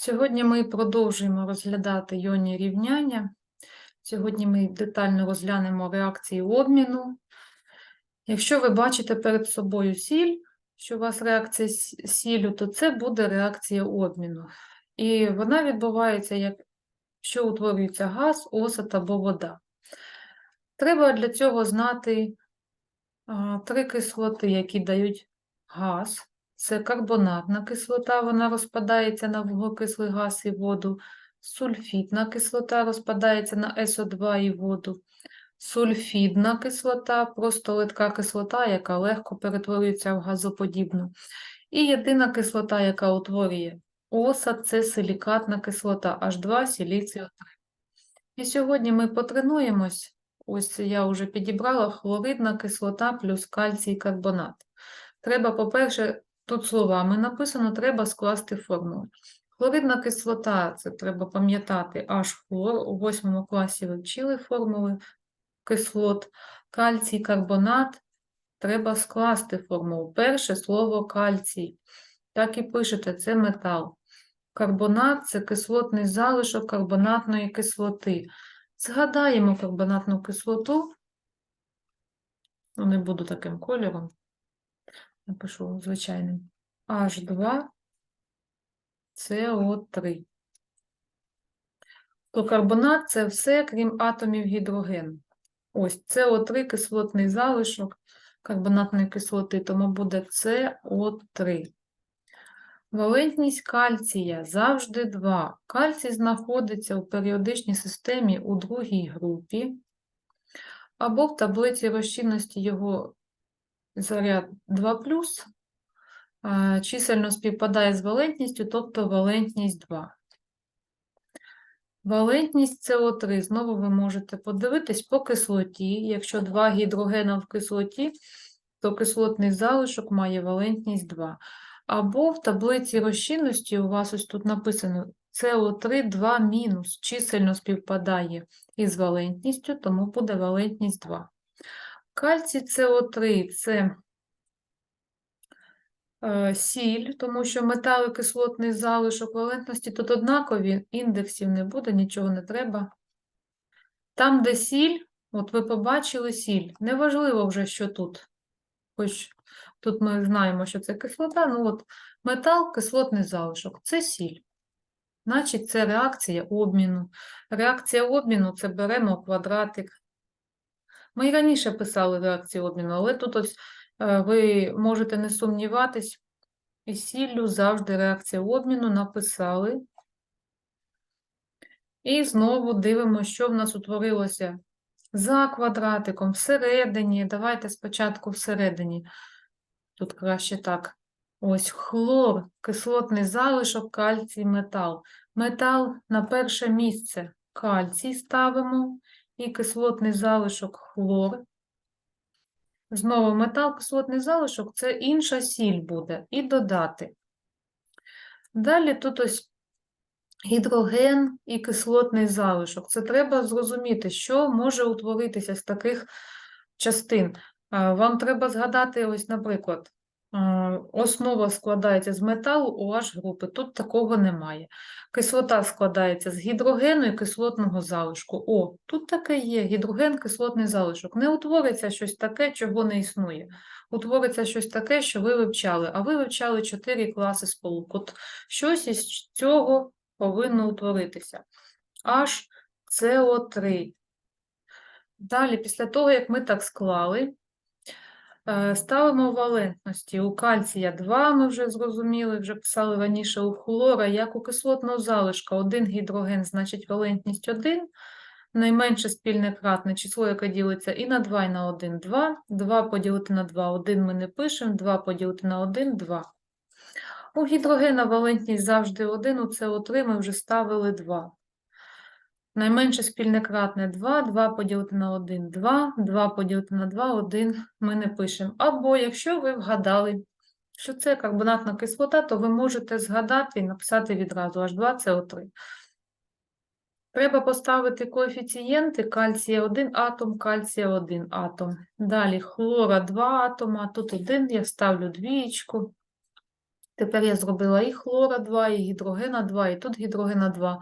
Сьогодні ми продовжуємо розглядати йонні рівняння. Сьогодні ми детально розглянемо реакції обміну. Якщо ви бачите перед собою сіль, що у вас реакція з сіллю, то це буде реакція обміну. І вона відбувається, якщо утворюється газ, осад або вода. Треба для цього знати три кислоти, які дають газ. Це карбонатна кислота, вона розпадається на вуглекислий газ і воду. Сульфітна кислота розпадається на СО2 і воду. Сульфідна кислота, просто литка кислота, яка легко перетворюється в газоподібну. І єдина кислота, яка утворює осад, це силікатна кислота H2 сіліціо 3. І сьогодні ми потренуємось. Ось я вже підібрала хлоридна кислота плюс кальцій карбонат. Треба, по-перше, тут словами написано, треба скласти формулу. Хлоридна кислота, це треба пам'ятати, H-хлор, у восьмому класі ви вчили формули кислот. Кальцій, карбонат, треба скласти формулу. Перше слово кальцій. Так і пишете, це метал. Карбонат це кислотний залишок карбонатної кислоти. Згадаємо карбонатну кислоту. Не буду таким кольором. Напишу звичайним. H2 CO3. То карбонат це все, крім атомів гідрогену. Ось СО3 кислотний залишок карбонатної кислоти, тому буде СО3. Валентність кальція завжди 2. Кальцій знаходиться у періодичній системі у другій групі, або в таблиці розчинності його заряд 2 а, чисельно співпадає з валентністю, тобто валентність 2. Валентність СО3, знову ви можете подивитись по кислоті. Якщо два гідрогена в кислоті, то кислотний залишок має валентність 2. Або в таблиці розчинності у вас ось тут написано СО3 2 мінус, чисельно співпадає із валентністю, тому буде валентність 2. Кальцій СО3 це е, сіль, тому що метал і кислотний залишок валентності тут однакові, індексів не буде, нічого не треба. Там, де сіль, от ви побачили сіль, неважливо вже, що тут. Хоч тут ми знаємо, що це кислота, ну от метал, кислотний залишок це сіль. Значить, це реакція обміну. Реакція обміну це беремо квадратик. Ми і раніше писали реакцію обміну, але тут ось е, ви можете не сумніватись, і сіллю завжди реакція обміну написали. І знову дивимося, що в нас утворилося за квадратиком, всередині. Давайте спочатку всередині. Тут краще так. Ось хлор, кислотний залишок, кальцій, метал. Метал на перше місце кальцій ставимо і кислотний залишок хлор. Знову метал, кислотний залишок це інша сіль буде, і додати. Далі тут ось гідроген і кислотний залишок. Це треба зрозуміти, що може утворитися з таких частин. Вам треба згадати, ось, наприклад, основа складається з металу OH групи. Тут такого немає. Кислота складається з гідрогену і кислотного залишку. О, тут таке є гідроген, кислотний залишок. Не утвориться щось таке, чого не існує. Утвориться щось таке, що ви вивчали, а ви вивчали 4 класи сполук. От щось із цього повинно утворитися. Аж СО3. Далі, після того, як ми так склали, е, ставимо валентності. У кальція 2, ми вже зрозуміли, вже писали раніше у хлора, як у кислотного залишка. Один гідроген, значить валентність 1, найменше спільне кратне число, яке ділиться і на 2, і на 1 – 2. 2 поділити на 2 – 1 ми не пишемо, 2 поділити на 1 – 2. У гідрогена валентність завжди 1, у СО3 ми вже ставили 2. Найменше спільне кратне 2, 2 поділити на 1 – 2, 2 поділити на 2 – 1 ми не пишемо. Або якщо ви вгадали, що це карбонатна кислота, то ви можете згадати і написати відразу H2CO3. Треба поставити коефіцієнти кальція 1 атом, кальція 1 атом. Далі хлора 2 атома, тут 1, я ставлю двієчку. Тепер я зробила і хлора 2, і гідрогена 2, і тут гідрогена 2.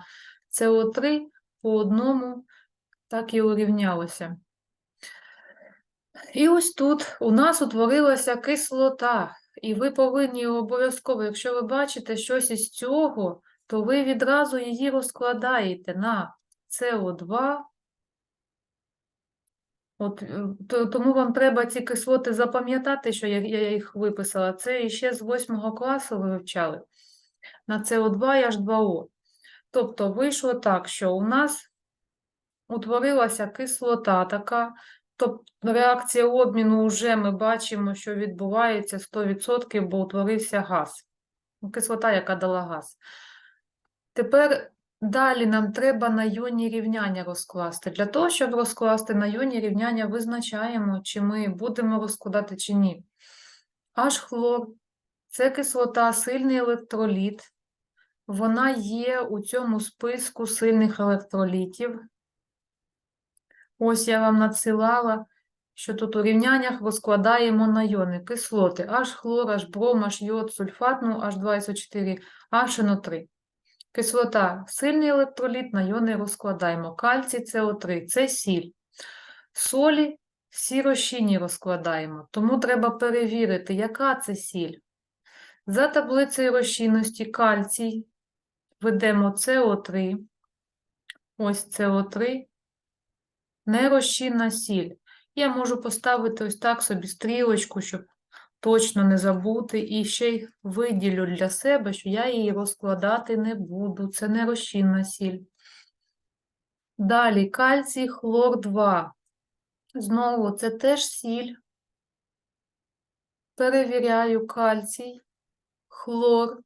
СО3 по одному так і урівнялося. І ось тут у нас утворилася кислота. І ви повинні обов'язково, якщо ви бачите щось із цього, то ви відразу її розкладаєте на СО2. От, е, то- тому вам треба ці кислоти запам'ятати, що я, я їх виписала. Це ще з 8 класу ви вивчали. На СО2 і H2O. Тобто вийшло так, що у нас утворилася кислота така, тобто реакція обміну вже ми бачимо, що відбувається 100%, бо утворився газ. Ну, Кислота, яка дала газ. Тепер далі нам треба на йонні рівняння розкласти. Для того, щоб розкласти на йонні рівняння, визначаємо, чи ми будемо розкладати чи ні. H-хлор – це кислота, сильний електроліт. Вона є у цьому списку сильних електролітів. Ось я вам надсилала, що тут у рівняннях розкладаємо на йони кислоти H-хлор, H-бром, H-йод, сульфат, ну, H2SO4, HNO3. Кислота сильний електроліт, на йони розкладаємо. Кальцій СО3 це сіль. Солі всі розчинні розкладаємо, тому треба перевірити, яка це сіль. За таблицею розчинності кальцій ведемо СО3. Ось СО3. Нерозчинна сіль. Я можу поставити ось так собі стрілочку, щоб точно не забути. І ще й виділю для себе, що я її розкладати не буду. Це нерозчинна сіль. Далі кальцій хлор 2. Знову це теж сіль. Перевіряю кальцій, хлор.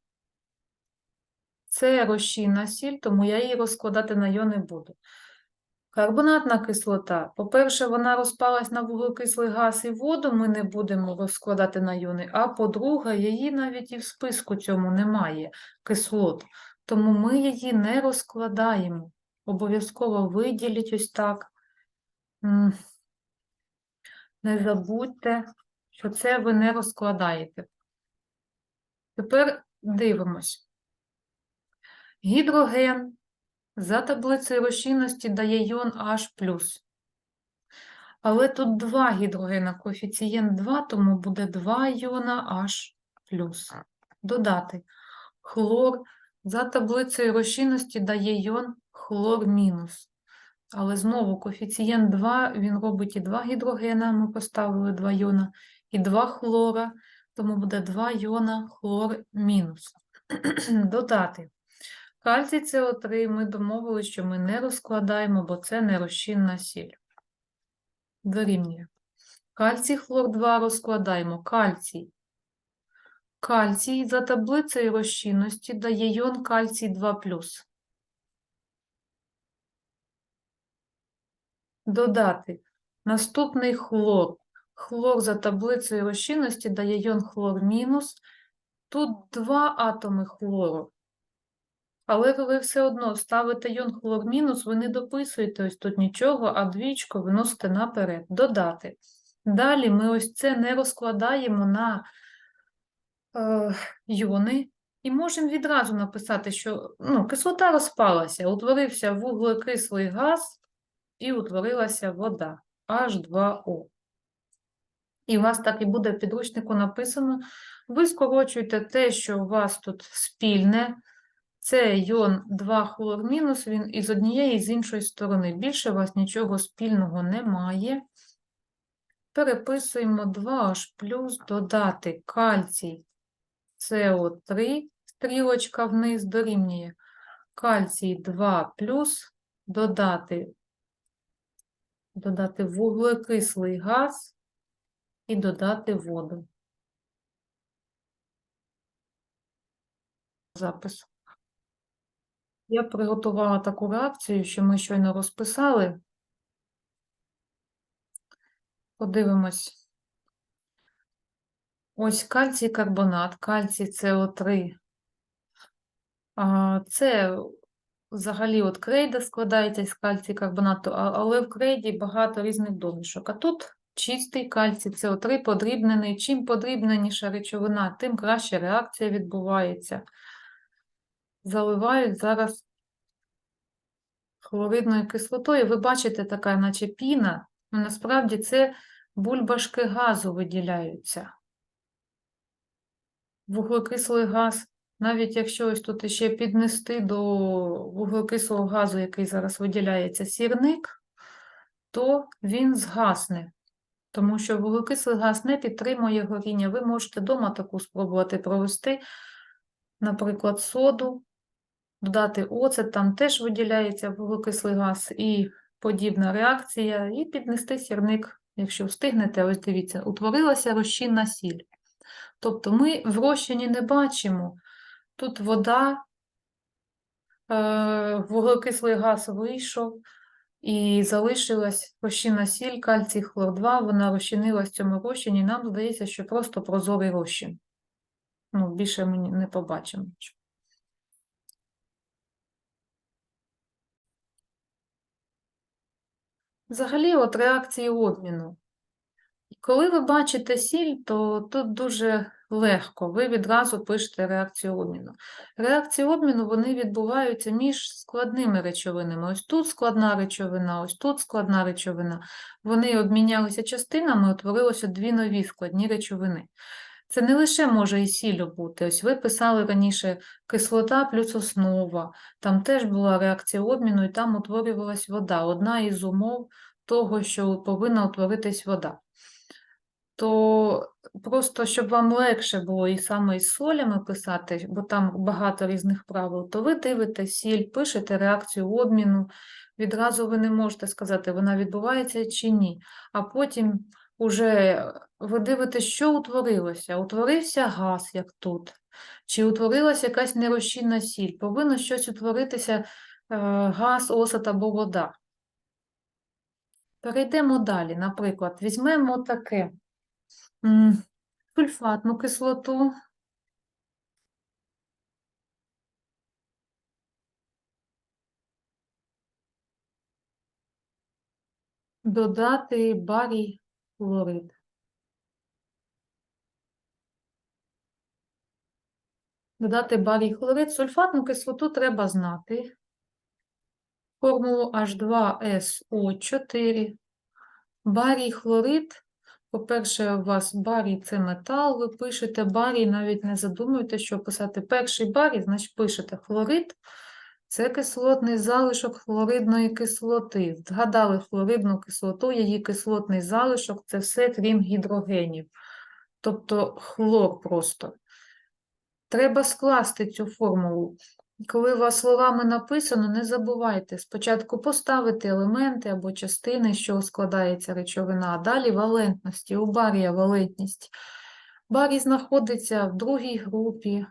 Це розчинна сіль, тому я її розкладати на йон не буду. Карбонатна кислота. По-перше, вона розпалась на вуглекислий газ і воду, ми не будемо розкладати на йони. А по-друге, її навіть і в списку цьому немає кислот. Тому ми її не розкладаємо. Обов'язково виділіть ось так. Не забудьте, що це ви не розкладаєте. Тепер дивимось. Гідроген за таблицею розчинності дає йон H+. Але тут два гідрогена, коефіцієнт 2, тому буде 2 йона H+. Додати. Хлор за таблицею розчинності дає йон хлор мінус. Але знову коефіцієнт 2, він робить і 2 гідрогена, ми поставили 2 йона, і 2 хлора, тому буде 2 йона хлор мінус. Додати. Кальцій СО3 ми домовилися, що ми не розкладаємо, бо це нерозчинна сіль. Дорівнює. Кальцій хлор 2 розкладаємо. Кальцій. Кальцій за таблицею розчинності дає йон кальцій 2+. Додати. Наступний хлор. Хлор за таблицею розчинності дає йон хлор мінус. Тут два атоми хлору. Але ви все одно ставите йон хлор мінус, ви не дописуєте ось тут нічого, а двічку виносите наперед. Додати. Далі ми ось це не розкладаємо на е, йони і можемо відразу написати, що ну, кислота розпалася, утворився вуглекислий газ і утворилася вода H2O. І у вас так і буде в підручнику написано. Ви скорочуєте те, що у вас тут спільне. Це йон 2 хлор мінус, він із однієї і з іншої сторони. Більше у вас нічого спільного немає. Переписуємо 2H плюс додати кальцій СО3, стрілочка вниз дорівнює кальцій 2 плюс додати, додати вуглекислий газ і додати воду. Запис. Я приготувала таку реакцію, що ми щойно розписали. Подивимось. Ось кальцій карбонат, кальцій СО3. Це взагалі от крейда складається з кальцій карбонату, але в крейді багато різних домішок. А тут чистий кальцій СО3 подрібнений. Чим подрібненіша речовина, тим краще реакція відбувається. Заливають зараз хлоридною кислотою. Ви бачите, така наче піна, але насправді це бульбашки газу виділяються. Вуглекислий газ, навіть якщо ось тут ще піднести до вуглекислого газу, який зараз виділяється сірник, то він згасне. Тому що вуглекислий газ не підтримує горіння. Ви можете вдома таку спробувати провести, наприклад, соду, додати оцет, там теж виділяється вуглекислий газ і подібна реакція, і піднести сірник, якщо встигнете, ось дивіться, утворилася розчинна сіль. Тобто ми в розчині не бачимо. Тут вода, е, вуглекислий газ вийшов, і залишилась розчинна сіль, кальцій хлор 2, вона розчинилась в цьому розчині, нам здається, що просто прозорий розчин. Ну, більше ми не побачимо. Взагалі, от реакції обміну. Коли ви бачите сіль, то тут дуже легко, ви відразу пишете реакцію обміну. Реакції обміну вони відбуваються між складними речовинами. Ось тут складна речовина, ось тут складна речовина. Вони обмінялися частинами, утворилося дві нові складні речовини. Це не лише може і сіллю бути. Ось ви писали раніше кислота плюс основа. Там теж була реакція обміну, і там утворювалась вода. Одна із умов того, що повинна утворитись вода то просто щоб вам легше було і саме із солями писати, бо там багато різних правил, то ви дивите сіль, пишете реакцію обміну. Відразу ви не можете сказати, вона відбувається чи ні. А потім уже ви дивитесь, що утворилося. Утворився газ, як тут, чи утворилася якась нерозчинна сіль. Повинно щось утворитися е, газ, осад або вода. Перейдемо далі. Наприклад, візьмемо таке. Сульфатну кислоту. Додати барій хлорид. Додати барій хлорид. Сульфатну кислоту треба знати. Формулу H2SO4. Барій хлорид по-перше, у вас барій це метал, ви пишете барій, навіть не задумуєте, що писати перший барій, значить пишете хлорид. Це кислотний залишок хлоридної кислоти. Згадали хлоридну кислоту, її кислотний залишок це все крім гідрогенів. Тобто хлор просто. Треба скласти цю формулу. Коли у вас словами написано, не забувайте спочатку поставити елементи або частини, що складається речовина, а далі валентності. У барія валентність. Барій знаходиться в другій групі,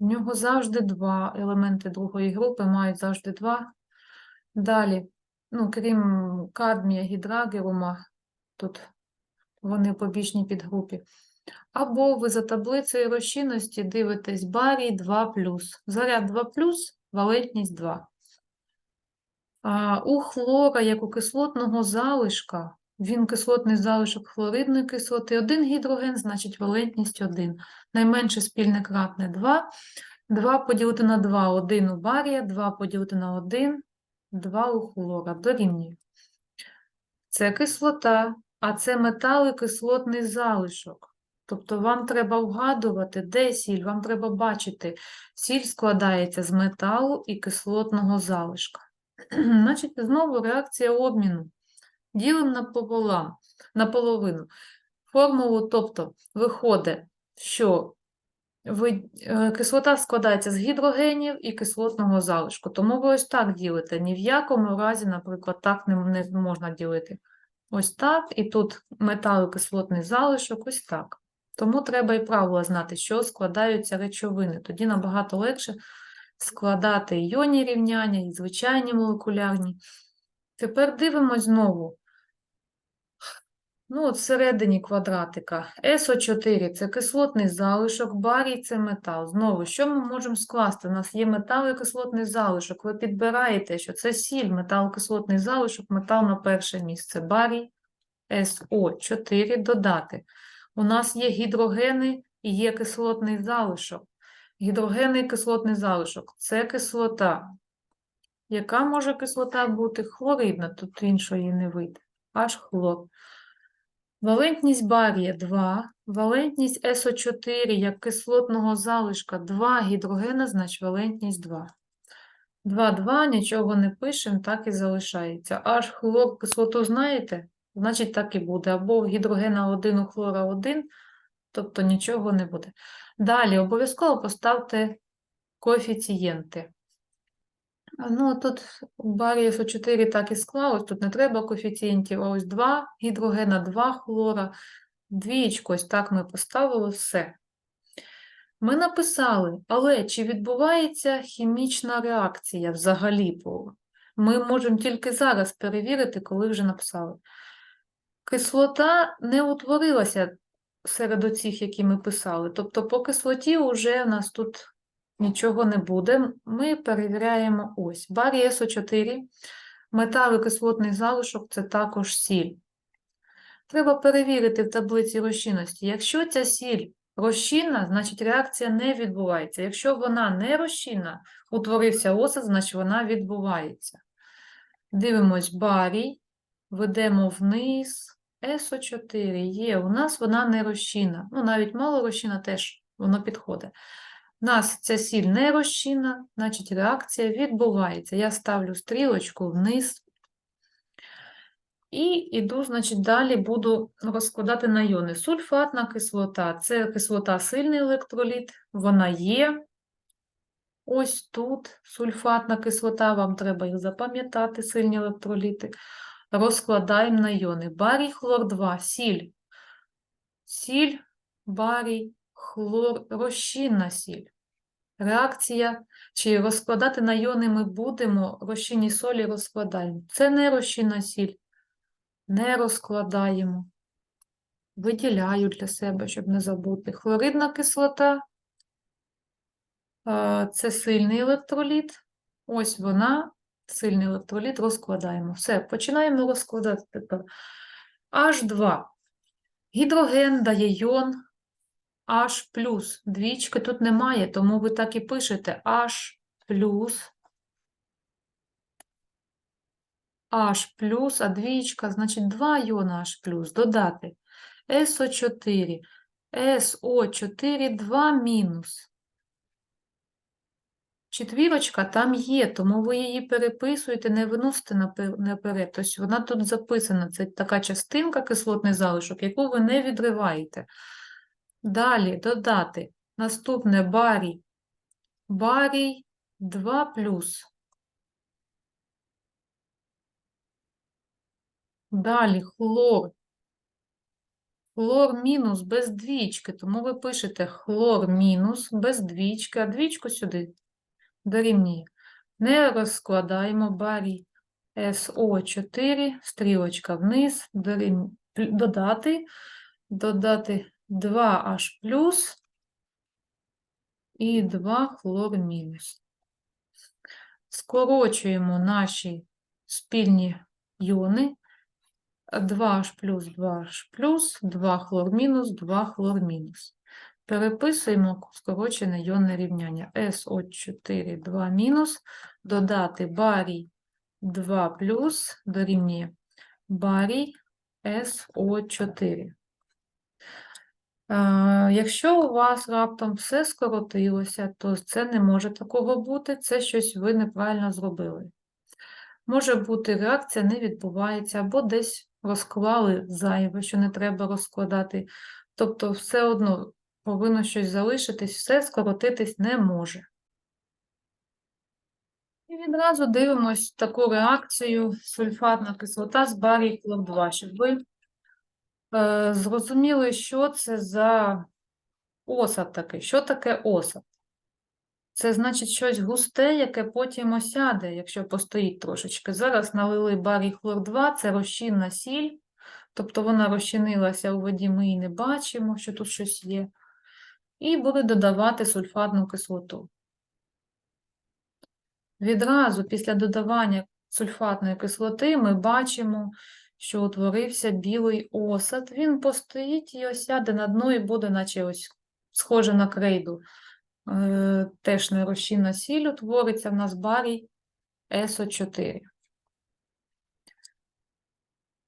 в нього завжди два елементи другої групи, мають завжди два. Далі, ну, крім кадмія, гідрагерума, тут вони побічні підгрупі. Або ви за таблицею розчинності дивитесь барій 2 Заряд 2 валентність 2. А у хлора, як у кислотного залишка, він кислотний залишок хлоридної кислоти, один гідроген, значить валентність 1. Найменше спільне кратне 2. 2 поділити на 2 1 у барія, 2 поділити на 1, 2 у хлора. Дорівнює. Це кислота, а це метал і кислотний залишок. Тобто вам треба вгадувати, де сіль, вам треба бачити, сіль складається з металу і кислотного залишка. Значить, знову реакція обміну. Ділимо напополам, наполовину. Формулу, тобто, виходить, що е, кислота складається з гідрогенів і кислотного залишку. Тому ви ось так ділите. Ні в якому разі, наприклад, так не можна ділити. Ось так, і тут метал і кислотний залишок, ось так. Тому треба і правила знати, що складаються речовини. Тоді набагато легше складати іонні рівняння, і звичайні молекулярні. Тепер дивимось знову. Ну, от всередині квадратика. СО4 це кислотний залишок, барій це метал. Знову, що ми можемо скласти? У нас є метал і кислотний залишок. Ви підбираєте, що це сіль, метал, кислотний залишок, метал на перше місце. Барій СО4 додати. У нас є гідрогени і є кислотний залишок. Гідрогенний кислотний залишок це кислота. Яка може кислота бути? Хлоридна, тут іншої не вийде. Аж хлор. Валентність барія 2, валентність СО4 як кислотного залишка 2 гідрогена, значить валентність 2. 2, 2, нічого не пишемо, так і залишається. Аж хлор кислоту знаєте? Значить так і буде. Або гідрогена 1 у хлора 1, тобто нічого не буде. Далі обов'язково поставте коефіцієнти. Ну, тут у барі СО4 так і склалось, тут не треба коефіцієнтів, а ось 2 гідрогена, 2 хлора, двієчку, ось так ми поставили все. Ми написали, але чи відбувається хімічна реакція взагалі? Ми можемо тільки зараз перевірити, коли вже написали. Кислота не утворилася серед оцих, які ми писали. Тобто по кислоті вже в нас тут нічого не буде. Ми перевіряємо ось. Барій СО4, метал кислотний залишок – це також сіль. Треба перевірити в таблиці розчинності. Якщо ця сіль розчинна, значить реакція не відбувається. Якщо вона не розчинна, утворився осад, значить вона відбувається. Дивимось барій, ведемо вниз. СО4 є, у нас вона не розчинна. Ну, навіть мало розчинна теж воно підходить. У нас ця сіль не розчинна, значить реакція відбувається. Я ставлю стрілочку вниз. І іду, значить, далі буду розкладати на йони. Сульфатна кислота це кислота сильний електроліт, вона є. Ось тут сульфатна кислота, вам треба їх запам'ятати, сильні електроліти. Розкладаємо на йони. Барій, хлор 2, сіль. Сіль, барій, хлор, розчинна сіль. Реакція, чи розкладати на йони ми будемо, розчинні солі розкладаємо. Це не розчинна сіль. Не розкладаємо. Виділяю для себе, щоб не забути. Хлоридна кислота це сильний електроліт. Ось вона, сильний електроліт, розкладаємо. Все, починаємо розкладати тепер. H2. Гідроген дає йон H+. Двічки тут немає, тому ви так і пишете H+. H+, а двічка, значить 2 йона H+, додати СО4, СО4, 2 мінус. Четвірочка там є, тому ви її переписуєте, не виносите наперед. Тобто вона тут записана, це така частинка кислотний залишок, яку ви не відриваєте. Далі додати наступне барій. Барій 2 плюс. Далі хлор. Хлор мінус без двічки, тому ви пишете хлор мінус без двічки, а двічку сюди дорівнює. Не розкладаємо барій СО4, стрілочка вниз, дорівнює- додати, додати 2H плюс і 2 хлор мінус. Скорочуємо наші спільні йони. 2H плюс, 2H плюс, 2 хлор мінус, 2 хлор мінус. Переписуємо скорочене йонне рівняння. СО4, 2 мінус, додати барій 2 плюс, дорівнює барій СО4. Е, Якщо у вас раптом все скоротилося, то це не може такого бути, це щось ви неправильно зробили. Може бути, реакція не відбувається, або десь розклали зайве, що не треба розкладати. Тобто, все одно повинно щось залишитись, все скоротитись не може. І відразу дивимось таку реакцію сульфатна кислота з барій хлор 2, щоб ви е, зрозуміли, що це за осад такий. Що таке осад? Це значить щось густе, яке потім осяде, якщо постоїть трошечки. Зараз налили барій хлор 2, це розчинна сіль, тобто вона розчинилася у воді, ми її не бачимо, що тут щось є. І буде додавати сульфатну кислоту. Відразу після додавання сульфатної кислоти ми бачимо, що утворився білий осад. Він постоїть і осяде на дно і буде, наче ось схоже на крейду. Е, теж нерозчинна сіль утвориться в нас барій СО4.